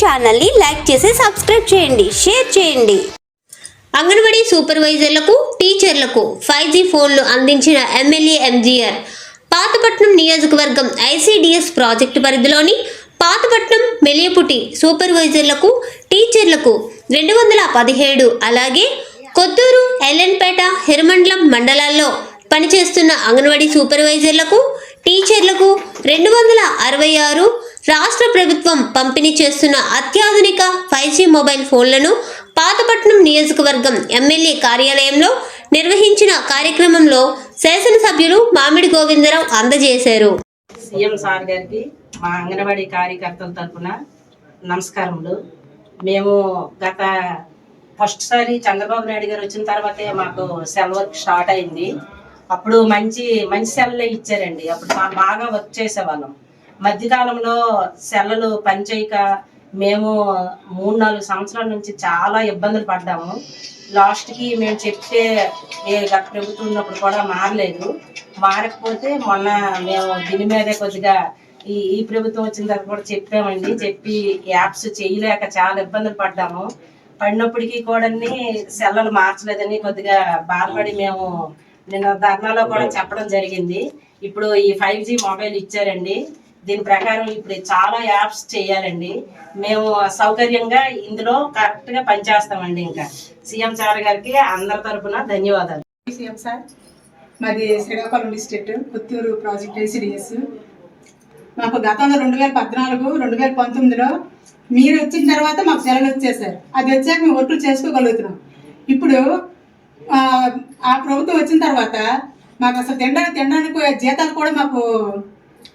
ఛానల్ని లైక్ చేసి సబ్స్క్రైబ్ చేయండి షేర్ చేయండి. అంగన్వాడీ సూపర్వైజర్లకు టీచర్లకు ఫైవ్ జీ ఫోన్లు అందించిన ఎమ్మెల్యే ఎంజీఆర్ పాతపట్నం నియోజకవర్గం ఐసీడీఎస్ ప్రాజెక్టు పరిధిలోని పాతపట్నం మెలియపుటి సూపర్వైజర్లకు టీచర్లకు రెండు వందల పదిహేడు అలాగే కొత్తూరు ఎల్ఎన్పేట హిరమండలం మండలాల్లో పనిచేస్తున్న అంగన్వాడీ సూపర్వైజర్లకు టీచర్లకు రెండు వందల అరవై ఆరు రాష్ట్ర ప్రభుత్వం పంపిణీ చేస్తున్న అత్యాధునిక ఫైవ్ జీ మొబైల్ ఫోన్లను పాతపట్నం నియోజకవర్గం ఎమ్మెల్యే కార్యాలయంలో నిర్వహించిన కార్యక్రమంలో శాసనసభ్యులు మామిడి గోవిందరావు అందజేశారు. సీఎం సార్ గారికి మా అంగన్వాడీ కార్యకర్తల తరఫున నమస్కారములు. మేము గత ఫస్ట్ సారి చంద్రబాబు నాయుడు గారు వచ్చిన తర్వాతే మాకు సెల్ వర్క్ స్టార్ట్ అయింది. అప్పుడు మంచి మంచి సెల్లే ఇచ్చారండి. అప్పుడు బాగా వర్క్ చేసేవాళ్ళం. మధ్యకాలంలో సెల్లలు పనిచేయక మేము మూడు నాలుగు సంవత్సరాల నుంచి చాలా ఇబ్బందులు పడ్డాము. లాస్ట్కి మేము చెప్తే ఏ గత ప్రభుత్వం ఉన్నప్పుడు కూడా మారలేదు. మారకపోతే మొన్న మేము దీని మీదే కొద్దిగా ఈ ఈ ప్రభుత్వం వచ్చిన తర్వాత కూడా చెప్పామండి. చెప్పి యాప్స్ చేయలేక చాలా ఇబ్బందులు పడ్డాము. పడినప్పటికీ కూడా సెల్లలు మార్చలేదని కొద్దిగా బాధపడి మేము నిన్న ధర్నాలో కూడా చెప్పడం జరిగింది. ఇప్పుడు ఈ ఫైవ్ జీ మొబైల్ ఇచ్చారండి. దీని ప్రకారం ఇప్పుడు చాలా యాప్స్ చేయాలండి. మేము సౌకర్యంగా ఇందులో కరెక్ట్గా పనిచేస్తామండి ఇంకా. సీఎం సార్ గారికి అందరి తరపున ధన్యవాదాలు. సీఎం సార్ మాది Srikakulam district Puttur project ICDS మాకు గతంలో రెండు వేల పద్నాలుగు రెండు వేల పంతొమ్మిదిలో మీరు వచ్చిన తర్వాత మాకు సెలవులు వచ్చేసారు అది వచ్చాక మేము ఒట్లు చేసుకోగలుగుతున్నాం. ఇప్పుడు ఆ ప్రభుత్వం వచ్చిన తర్వాత మాకు అసలు తినడానికి తినడానికి జీతాలు కూడా మాకు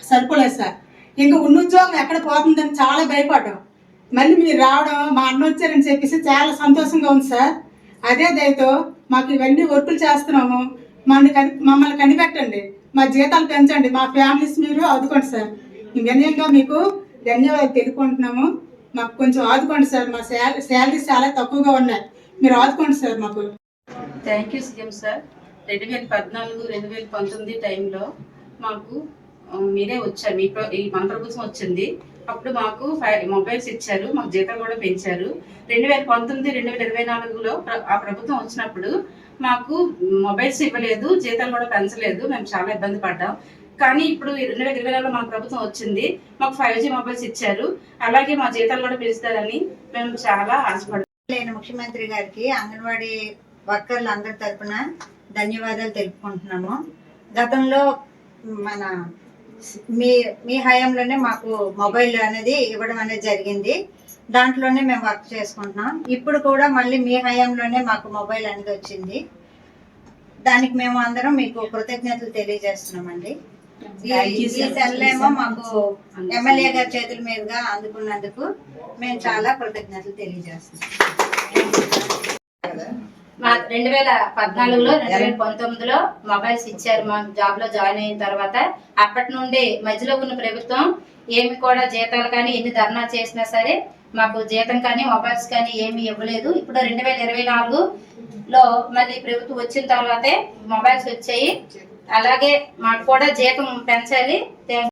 సరిపోలేదు సార్. ఇంకా ఉన్న ఉద్యోగం ఎక్కడ పోతుందని చాలా భయపడ్డాం. మళ్ళీ మీరు రావడం మా అన్న వచ్చారని చెప్పేసి చాలా సంతోషంగా ఉంది సార్. అదే దయతో మాకు ఇవన్నీ వర్కులు చేస్తున్నాము. మమ్మల్ని కని మమ్మల్ని కనిపెట్టండి. మా జీతాలు పెంచండి. మా ఫ్యామిలీస్ మీరు ఆదుకోండి సార్. ఈ వినయంగా మీకు ధన్యవాదాలు తెలుపుకుంటున్నాము. మాకు కొంచెం ఆదుకోండి సార్. మా శాలరీ శాలరీస్ చాలా తక్కువగా ఉన్నాయి. మీరు ఆదుకోండి సార్ మాకు. Thank you CM sir. రెండు వేల పద్నాలుగు రెండు వేల పంతొమ్మిది టైంలో మాకు మీరే వచ్చారు. మీ ఈ మన ప్రభుత్వం వచ్చింది. అప్పుడు మాకు ఫైవ్ మొబైల్స్ ఇచ్చారు. మాకు జీతాలు కూడా పెంచారు. రెండు వేల పంతొమ్మిది రెండు వేల ఇరవై నాలుగులో ఆ ప్రభుత్వం వచ్చినప్పుడు మాకు మొబైల్స్ ఇవ్వలేదు జీతాలు కూడా పెంచలేదు. మేము చాలా ఇబ్బంది పడ్డాం. కానీ ఇప్పుడు రెండు వేల ఇరవై నాలుగులో మన ప్రభుత్వం వచ్చింది. మాకు ఫైవ్ జీ మొబైల్స్ ఇచ్చారు. అలాగే మా జీతాలు కూడా పెంచుతారని మేము చాలా ఆశపడ్డాం. లేని ముఖ్యమంత్రి గారికి అంగన్వాడీ వర్కర్లు అందరి తరఫున ధన్యవాదాలు తెలుపుకుంటున్నాము. గతంలో మన మీ మీ హయాంలోనే మాకు మొబైల్ అనేది ఇవ్వడం అనేది జరిగింది. దాంట్లోనే మేము వర్క్ చేసుకుంటున్నాం. ఇప్పుడు కూడా మళ్ళీ మీ హయాంలోనే మాకు మొబైల్ అనేది వచ్చింది. దానికి మేము అందరం మీకు కృతజ్ఞతలు తెలియజేస్తున్నామండి. ఈ- ఈ సెల్ ఏమో మాకు ఎమ్మెల్యే గారి చేతుల మీదుగా అందుకున్నందుకు మేము చాలా కృతజ్ఞతలు తెలియజేస్తున్నాం. మా రెండు వేల పద్నాలుగులో రెండు వేల పంతొమ్మిదిలో మొబైల్స్ ఇచ్చారు. మా జాబ్లో జాయిన్ అయిన తర్వాత అప్పటి నుండి మధ్యలో ఉన్న ప్రభుత్వం ఏమి కూడా జీతాలు కానీ ఎన్ని ధర్నా చేసినా సరే మాకు జీతం కానీ మొబైల్స్ కానీ ఏమి ఇవ్వలేదు. ఇప్పుడు రెండు వేల ఇరవై నాలుగు లో మళ్ళీ ప్రభుత్వం వచ్చిన తర్వాతే మొబైల్స్ వచ్చాయి. అలాగే మాకు కూడా జీతం పెంచాలి.